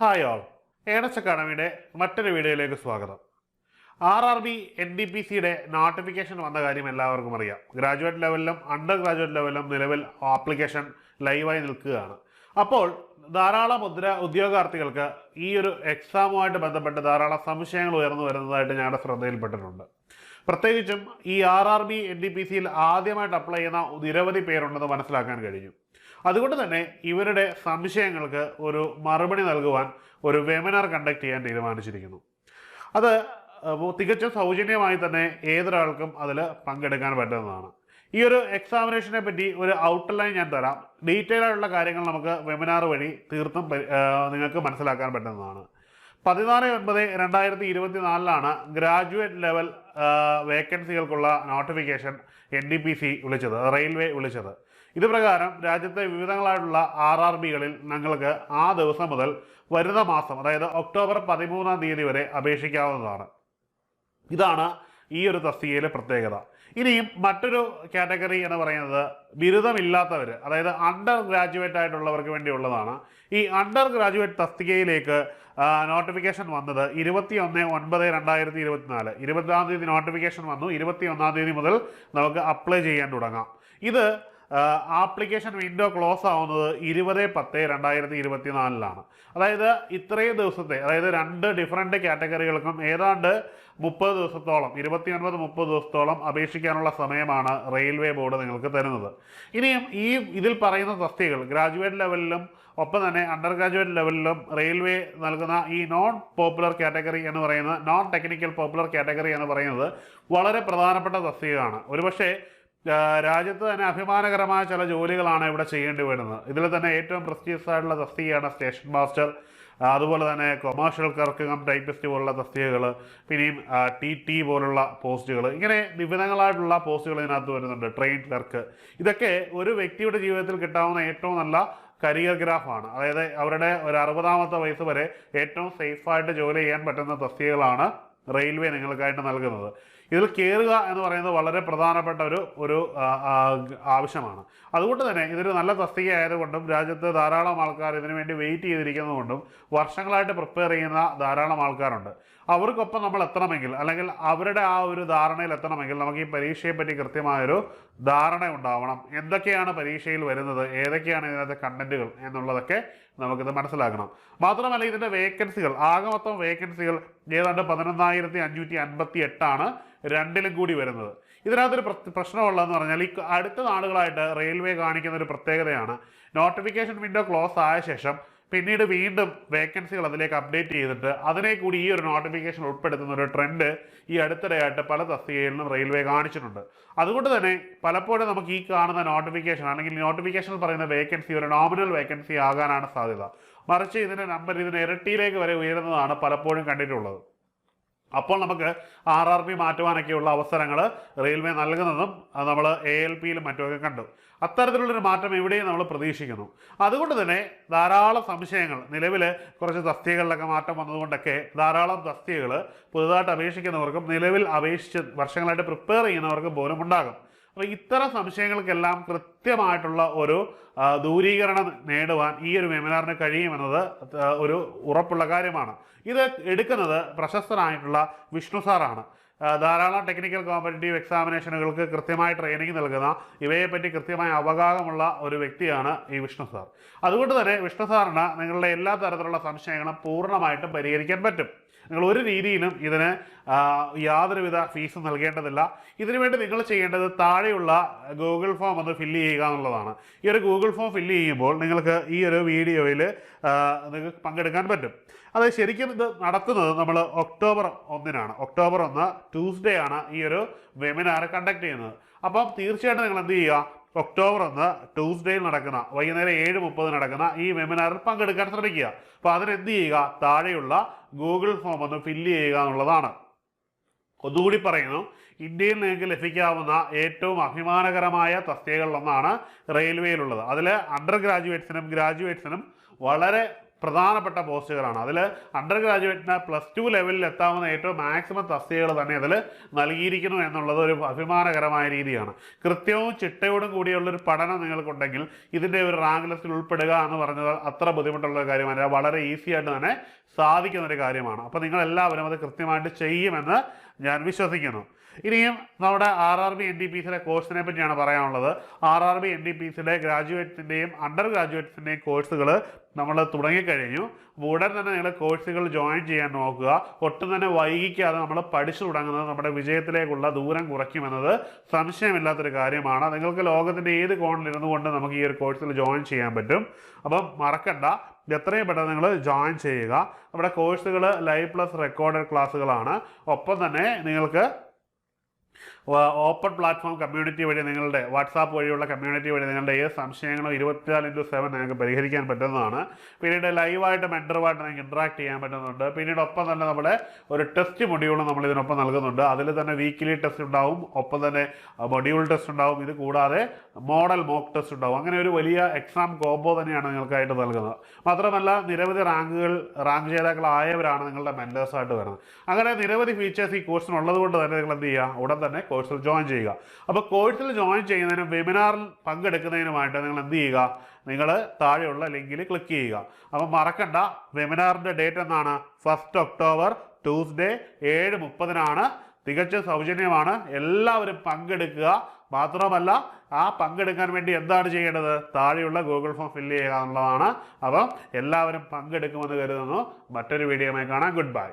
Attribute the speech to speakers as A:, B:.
A: Hi all earnest അക്കാഡമിയുടെ മറ്റൊരു വീഡിയോയിലേക്ക് സ്വാഗതം. R R B N D P സിയുടെ നോട്ടിഫിക്കേഷൻ വന്ന കാര്യം എല്ലാവർക്കും അറിയാം. ഗ്രാജുവേറ്റ് ലെവലിലും അണ്ടർ ഗ്രാജുവേറ്റ് ലെവലിലും നിലവിൽ ആപ്ലിക്കേഷൻ ലൈവായി നിൽക്കുകയാണ്. അപ്പോൾ ധാരാളം ഉദ്ര ഉദ്യോഗാർത്ഥികൾക്ക് ഈ ഒരു എക്സാമുമായിട്ട് ബന്ധപ്പെട്ട് ധാരാളം സംശയങ്ങൾ ഉയർന്നു വരുന്നതായിട്ട് ഞങ്ങളുടെ ശ്രദ്ധയിൽപ്പെട്ടിട്ടുണ്ട്. പ്രത്യേകിച്ചും ഈ R R B N D P സിയിൽ ആദ്യമായിട്ട് അപ്ലൈ ചെയ്യുന്ന നിരവധി പേരുണ്ടെന്ന് മനസ്സിലാക്കാൻ കഴിഞ്ഞു. അതുകൊണ്ട് തന്നെ ഇവരുടെ സംശയങ്ങൾക്ക് ഒരു മറുപടി നൽകുവാൻ ഒരു വെബിനാർ കണ്ടക്ട് ചെയ്യാൻ തീരുമാനിച്ചിരിക്കുന്നു. അത് തികച്ചും സൗജന്യമായി തന്നെ ഏതൊരാൾക്കും അതിൽ പങ്കെടുക്കാൻ പറ്റുന്നതാണ്. ഈ ഒരു എക്സാമിനേഷനെ പറ്റി ഒരു ഔട്ട്ലൈൻ ഞാൻ തരാം. ഡീറ്റെയിൽ ആയിട്ടുള്ള കാര്യങ്ങൾ നമുക്ക് വെബിനാർ വഴി തീർത്തും നിങ്ങൾക്ക് മനസ്സിലാക്കാൻ പറ്റുന്നതാണ്. പതിനാല് ഒൻപത് രണ്ടായിരത്തി ഇരുപത്തി നാലിലാണ് graduate level വേക്കൻസികൾക്കുള്ള notification N D P C വിളിച്ചത് റെയിൽവേ വിളിച്ചത്. ഇത് പ്രകാരം രാജ്യത്തെ വിവിധങ്ങളായിട്ടുള്ള ആർ ആർ ബികളിൽ ഞങ്ങൾക്ക് ആ ദിവസം മുതൽ വരുന്ന മാസം അതായത് ഒക്ടോബർ പതിമൂന്നാം തീയതി വരെ അപേക്ഷിക്കാവുന്നതാണ്. ഇതാണ് ഈ ഒരു തസ്തികയിലെ പ്രത്യേകത. ഇനിയും മറ്റൊരു കാറ്റഗറി എന്ന് പറയുന്നത് ബിരുദമില്ലാത്തവർ അതായത് അണ്ടർ ഗ്രാജുവേറ്റ് ആയിട്ടുള്ളവർക്ക് വേണ്ടിയുള്ളതാണ്. ഈ അണ്ടർ ഗ്രാജുവേറ്റ് തസ്തികയിലേക്ക് നോട്ടിഫിക്കേഷൻ വന്നത് ഇരുപത്തി ഒന്ന് ഒൻപത് രണ്ടായിരത്തി ഇരുപത്തിനാല് ഇരുപതാം തീയതി നോട്ടിഫിക്കേഷൻ വന്നു ഇരുപത്തി ഒന്നാം തീയതി മുതൽ നമുക്ക് അപ്ലൈ ചെയ്യാൻ തുടങ്ങാം. ഇത് ആപ്ലിക്കേഷൻ വിൻഡോ ക്ലോസ് ആവുന്നത് ഇരുപത് പത്ത് രണ്ടായിരത്തി ഇരുപത്തിനാലിലാണ്. അതായത് ഇത്രയും ദിവസത്തെ അതായത് രണ്ട് ഡിഫറെന്റ് കാറ്റഗറികൾക്കും ഏതാണ്ട് മുപ്പത് ദിവസത്തോളം ഇരുപത്തി ഒൻപത് മുപ്പത് ദിവസത്തോളം അപേക്ഷിക്കാനുള്ള സമയമാണ് റെയിൽവേ ബോർഡ് നിങ്ങൾക്ക് തരുന്നത്. ഇനിയും ഈ ഇതിൽ പറയുന്ന തസ്തികകൾ ഗ്രാജുവേറ്റ് ലെവലിലും ഒപ്പം തന്നെ അണ്ടർ ഗ്രാജുവേറ്റ് ലെവലിലും റെയിൽവേ നൽകുന്ന ഈ നോൺ പോപ്പുലർ കാറ്റഗറി എന്ന് പറയുന്നത് നോൺ ടെക്നിക്കൽ പോപ്പുലർ കാറ്റഗറി എന്ന് പറയുന്നത് വളരെ പ്രധാനപ്പെട്ട തസ്തികയാണ്. ഒരുപക്ഷെ രാജ്യത്ത് തന്നെ അഭിമാനകരമായ ചില ജോലികളാണ് ഇവിടെ ചെയ്യേണ്ടി വരുന്നത്. ഇതിൽ തന്നെ ഏറ്റവും പ്രസ്റ്റീജിയസ് ആയിട്ടുള്ള തസ്തികയാണ് സ്റ്റേഷൻ മാസ്റ്റർ അതുപോലെ തന്നെ കൊമേഴ്ഷ്യൽ കർക്കകം ടൈപ്പിസ്റ്റ് പോലുള്ള തസ്തികകൾ പിന്നെയും ടി ടി പോലുള്ള പോസ്റ്റുകൾ ഇങ്ങനെ വിവിധങ്ങളായിട്ടുള്ള പോസ്റ്റുകൾ ഇതിനകത്ത് വരുന്നുണ്ട് ട്രെയിൻ ക്ലർക്ക് ഇതൊക്കെ ഒരു വ്യക്തിയുടെ ജീവിതത്തിൽ കിട്ടാവുന്ന ഏറ്റവും നല്ല കരിയർ ഗ്രാഫാണ് അതായത് അവരുടെ ഒരു അറുപതാമത്തെ വയസ്സ് വരെ ഏറ്റവും സേഫായിട്ട് ജോലി ചെയ്യാൻ പറ്റുന്ന തസ്തികകളാണ് റെയിൽവേ നിങ്ങൾക്കായിട്ട് നൽകുന്നത്. ഇതിൽ കയറുക എന്ന് പറയുന്നത് വളരെ പ്രധാനപ്പെട്ട ഒരു ഒരു ആവശ്യമാണ്. അതുകൊണ്ട് തന്നെ ഇതൊരു നല്ല തസ്തിക ആയതുകൊണ്ടും രാജ്യത്ത് ധാരാളം ആൾക്കാർ ഇതിനു വേണ്ടി വെയിറ്റ് ചെയ്തിരിക്കുന്നതുകൊണ്ടും വർഷങ്ങളായിട്ട് പ്രിപ്പയർ ചെയ്യുന്ന ധാരാളം ആൾക്കാരുണ്ട്. അവർക്കൊപ്പം നമ്മൾ എത്തണമെങ്കിൽ അല്ലെങ്കിൽ അവരുടെ ആ ഒരു ധാരണയിൽ എത്തണമെങ്കിൽ നമുക്ക് ഈ പരീക്ഷയെ പറ്റി കൃത്യമായൊരു ധാരണ ഉണ്ടാവണം എന്തൊക്കെയാണ് പരീക്ഷയിൽ വരുന്നത്? ഏതൊക്കെയാണ് ഇതിനകത്തെ കണ്ടന്റുകൾ എന്നുള്ളതൊക്കെ നമുക്കിത് മനസ്സിലാക്കണം. മാത്രമല്ല ഇതിന്റെ വേക്കൻസികൾ ആകെ മൊത്തം വേക്കൻസികൾ ഏതാണ്ട് പതിനൊന്നായിരത്തി അഞ്ഞൂറ്റി അൻപത്തി എട്ടാണ് രണ്ടിലും കൂടി വരുന്നത്. ഇതിനകത്തൊരു പ്ര- പ്രശ്നമുള്ളതെന്ന് പറഞ്ഞാൽ ഈ അടുത്ത നാളുകളായിട്ട് റെയിൽവേ കാണിക്കുന്ന ഒരു പ്രത്യേകതയാണ്. നോട്ടിഫിക്കേഷൻ വിൻഡോ ക്ലോസ് ആയ ശേഷം പിന്നീട് വീണ്ടും വേക്കൻസികൾ അതിലേക്ക് അപ്ഡേറ്റ് ചെയ്തിട്ട് അതിനെ കൂടി ഈ ഒരു നോട്ടിഫിക്കേഷൻ ഉൾപ്പെടുത്തുന്ന ഒരു ട്രെൻഡ് ഈ അടുത്തിടെയായിട്ട് പല തസ്തികകളിലും റെയിൽവേ കാണിച്ചിട്ടുണ്ട്. അതുകൊണ്ട് തന്നെ പലപ്പോഴും നമുക്ക് ഈ കാണുന്ന നോട്ടിഫിക്കേഷൻ അല്ലെങ്കിൽ നോട്ടിഫിക്കേഷൻ പറയുന്ന വേക്കൻസി ഒരു നോമിനൽ വേക്കൻസി ആകാനാണ് സാധ്യത. മറിച്ച് ഇതിന്റെ നമ്പർ ഇതിന് ഇരട്ടിയിലേക്ക് വരെ ഉയരുന്നതാണ് പലപ്പോഴും കണ്ടിട്ടുള്ളത്. അപ്പോൾ നമുക്ക് ആർ ആർ പി മാറ്റുവാനൊക്കെയുള്ള അവസരങ്ങൾ റെയിൽവേ നൽകുന്നതും നമ്മൾ എ എൽ പിയിലും മറ്റുമൊക്കെ കണ്ടു. അത്തരത്തിലുള്ളൊരു മാറ്റം ഇവിടെയും നമ്മൾ പ്രതീക്ഷിക്കുന്നു. അതുകൊണ്ട് തന്നെ ധാരാളം സംശയങ്ങൾ നിലവിൽ കുറച്ച് തസ്തികകളിലൊക്കെ മാറ്റം വന്നതുകൊണ്ടൊക്കെ ധാരാളം തസ്തികകൾ പുതുതായിട്ട് അപേക്ഷിക്കുന്നവർക്കും നിലവിൽ അപേക്ഷിച്ച് വർഷങ്ങളായിട്ട് പ്രിപ്പയർ ചെയ്യുന്നവർക്കും പോലും ഉണ്ടാകും അപ്പോൾ ഇത്തരം സംശയങ്ങൾക്കെല്ലാം കൃത്യമായിട്ടുള്ള ഒരു ദൂരീകരണം നേടുവാൻ ഈ ഒരു വെബിനാറിന് കഴിയുമെന്നത് ഒരു ഉറപ്പുള്ള കാര്യമാണ്. ഇത് എടുക്കുന്നത് പ്രശസ്തനായിട്ടുള്ള വിഷ്ണു സാറാണ്. ധാരാളം ടെക്നിക്കൽ കോമ്പറ്റേറ്റീവ് എക്സാമിനേഷനുകൾക്ക് കൃത്യമായി ട്രെയിനിങ് നൽകുന്ന ഇവയെപ്പറ്റി കൃത്യമായ അവഗാഹമുള്ള ഒരു വ്യക്തിയാണ് ഈ വിഷ്ണു സാർ. അതുകൊണ്ട് തന്നെ വിഷ്ണു സാറിന് നിങ്ങളുടെ എല്ലാ തരത്തിലുള്ള സംശയങ്ങളും പൂർണമായിട്ടും പരിഹരിക്കാൻ പറ്റും. നിങ്ങൾ ഒരു രീതിയിലും ഇതിന് യാതൊരുവിധ ഫീസും നൽകേണ്ടതില്ല. ഇതിനുവേണ്ടി നിങ്ങൾ ചെയ്യേണ്ടത് താഴെയുള്ള ഗൂഗിൾ ഫോം ഒന്ന് ഫില്ല് ചെയ്യുക എന്നുള്ളതാണ്. ഈ ഒരു ഗൂഗിൾ ഫോം ഫില്ല് ചെയ്യുമ്പോൾ നിങ്ങൾക്ക് ഈ ഒരു വീഡിയോയിൽ നിങ്ങൾക്ക് പങ്കെടുക്കാൻ പറ്റും. അത് ശരിക്കും ഇത് നടത്തുന്നത് നമ്മൾ ഒക്ടോബർ ഒന്നിനാണ്. ഒക്ടോബർ ഒന്ന് ട്യൂസ്ഡേ ആണ് ഈ ഒരു വെബിനാർ കണ്ടക്ട് ചെയ്യുന്നത്. അപ്പം തീർച്ചയായിട്ടും നിങ്ങൾ എന്ത് ചെയ്യുക? ഒക്ടോബർ ഒന്ന് ട്യൂസ്ഡേയിൽ നടക്കുന്ന വൈകുന്നേരം ഏഴ് മുപ്പത് നടക്കുന്ന ഈ വെബിനാറിൽ പങ്കെടുക്കാൻ ശ്രമിക്കുക. അപ്പോൾ അതിനെന്ത് ചെയ്യുക? താഴെയുള്ള ഗൂഗിൾ ഫോം ഒന്ന് ഫില്ല് ചെയ്യുക എന്നുള്ളതാണ്. ഒന്നുകൂടി പറയുന്നു. ഇന്ത്യയിൽ നിങ്ങൾക്ക് ലഭിക്കാവുന്ന ഏറ്റവും അഭിമാനകരമായ തസ്തികകളിലൊന്നാണ് റെയിൽവേയിലുള്ളത് അതിൽ അണ്ടർ ഗ്രാജുവേറ്റ്സിനും ഗ്രാജുവേറ്റ്സിനും വളരെ പ്രധാനപ്പെട്ട പോസ്റ്റുകളാണ്. അതിൽ അണ്ടർ ഗ്രാജുവേറ്റിന് പ്ലസ് ടു ലെവലിൽ എത്താവുന്ന ഏറ്റവും മാക്സിമം തസ്തികകൾ തന്നെ അതിൽ നൽകിയിരിക്കുന്നു എന്നുള്ളത് ഒരു അഭിമാനകരമായ രീതിയാണ്. കൃത്യവും ചിട്ടയോടും കൂടിയുള്ളൊരു പഠനം നിങ്ങൾക്കുണ്ടെങ്കിൽ ഇതിന്റെ ഒരു റാങ്ക് ലിസ്റ്റിൽ ഉൾപ്പെടുക എന്ന് പറഞ്ഞത് അത്ര ബുദ്ധിമുട്ടുള്ള ഒരു കാര്യമല്ല. വളരെ ഈസി ആയിട്ട് തന്നെ സാധിക്കുന്ന ഒരു കാര്യമാണ്. അപ്പോൾ നിങ്ങൾ എല്ലാവരും അത് കൃത്യമായിട്ട് ചെയ്യുമെന്ന് ഞാൻ വിശ്വസിക്കുന്നു. ഇനിയും നമ്മുടെ R R B N D P സിയുടെ കോഴ്സിനെ പറ്റിയാണ് പറയാനുള്ളത്. R R B N D P സിയുടെ ഗ്രാജുവേറ്റ്സിന്റെയും അണ്ടർ ഗ്രാജുവേറ്റ്സിന്റെയും കോഴ്സുകൾ നമ്മൾ തുടങ്ങിക്കഴിഞ്ഞു അപ്പോൾ ഉടൻ തന്നെ നിങ്ങൾ കോഴ്സുകൾ ജോയിൻ ചെയ്യാൻ നോക്കുക. ഒട്ടും തന്നെ വൈകിക്കാതെ നമ്മൾ പഠിച്ചു തുടങ്ങുന്നത് നമ്മുടെ വിജയത്തിലേക്കുള്ള ദൂരം കുറയ്ക്കുമെന്നത് സംശയമില്ലാത്തൊരു കാര്യമാണ്. നിങ്ങൾക്ക് ലോകത്തിന്റെ ഏത് കോണിലിരുന്നു കൊണ്ട് നമുക്ക് ഈ ഒരു കോഴ്സിൽ ജോയിൻ ചെയ്യാൻ പറ്റും. അപ്പം മറക്കണ്ട. എത്രയും പെട്ടെന്ന് നിങ്ങൾ ജോയിൻ ചെയ്യുക. നമ്മുടെ കോഴ്സുകൾ ലൈവ് പ്ലസ് റെക്കോർഡഡ് ക്ലാസ്സുകളാണ് ഒപ്പം തന്നെ നിങ്ങൾക്ക് ഓപ്പൺ പ്ലാറ്റ്ഫോം കമ്മ്യൂണിറ്റി വഴി നിങ്ങളുടെ വാട്സാപ്പ് വഴിയുള്ള കമ്മ്യൂണിറ്റി വഴി നിങ്ങളുടെ ഏത് സംശയങ്ങളും ഇരുപത്തിനാല് ഇന്റു സെവൻ നിങ്ങൾക്ക് പരിഹരിക്കാൻ പറ്റുന്നതാണ്. പിന്നീട് ലൈവായിട്ട് മെന്ററുമായിട്ട് നിങ്ങൾക്ക് ഇൻട്രാക്ട് ചെയ്യാൻ പറ്റുന്നുണ്ട്. പിന്നീട് ഒപ്പം തന്നെ നമ്മുടെ ഒരു ടെസ്റ്റ് മൊഡ്യൂൾ നമ്മൾ ഇതിനൊപ്പം നൽകുന്നുണ്ട്. അതിൽ തന്നെ വീക്കിലി ടെസ്റ്റ് ഉണ്ടാവും. ഒപ്പം തന്നെ മൊഡ്യൂൾ ടെസ്റ്റ് ഉണ്ടാവും. ഇത് കൂടാതെ മോഡൽ മോക്ക് ടെസ്റ്റ് ഉണ്ടാവും. അങ്ങനെ ഒരു വലിയ എക്സാം കോംബോ തന്നെയാണ് നിങ്ങൾക്കായിട്ട് നൽകുന്നത്. മാത്രമല്ല നിരവധി റാങ്കുകൾ റാങ്ക് ജേതാക്കളായവരാണ് നിങ്ങളുടെ മെന്റേഴ്സായിട്ട് വരുന്നത്. അങ്ങനെ നിരവധി ഫീച്ചേഴ്സ് ഈ കോഴ്സിനുള്ളത് കൊണ്ട് തന്നെ നിങ്ങൾ എന്ത് ചെയ്യുക? ഉടൻ തന്നെ കോഴ്സിൽ ജോയിൻ ചെയ്യുക. അപ്പോൾ കോഴ്സിൽ ജോയിൻ ചെയ്യുന്നതിനും വെബിനാറിൽ പങ്കെടുക്കുന്നതിനുമായിട്ട് നിങ്ങൾ എന്ത് ചെയ്യുക? നിങ്ങൾ താഴെയുള്ള ലിങ്കിൽ ക്ലിക്ക് ചെയ്യുക. അപ്പോൾ മറക്കണ്ട വെബിനാറിന്റെ ഡേറ്റ് എന്നാണ്? ഫസ്റ്റ് ഒക്ടോബർ ട്യൂസ്ഡേ ഏഴ് മുപ്പതിനാണ് തികച്ചും സൗജന്യമാണ്. എല്ലാവരും പങ്കെടുക്കുക. മാത്രമല്ല ആ പങ്കെടുക്കാൻ വേണ്ടി എന്താണ് ചെയ്യേണ്ടത്? താഴെയുള്ള ഗൂഗിൾ ഫോം ഫില്ല് ചെയ്യുക എന്നുള്ളതാണ്. അപ്പം എല്ലാവരും പങ്കെടുക്കുമെന്ന് കരുതുന്നു. മറ്റൊരു വീഡിയോയുമായി കാണാം. Good bye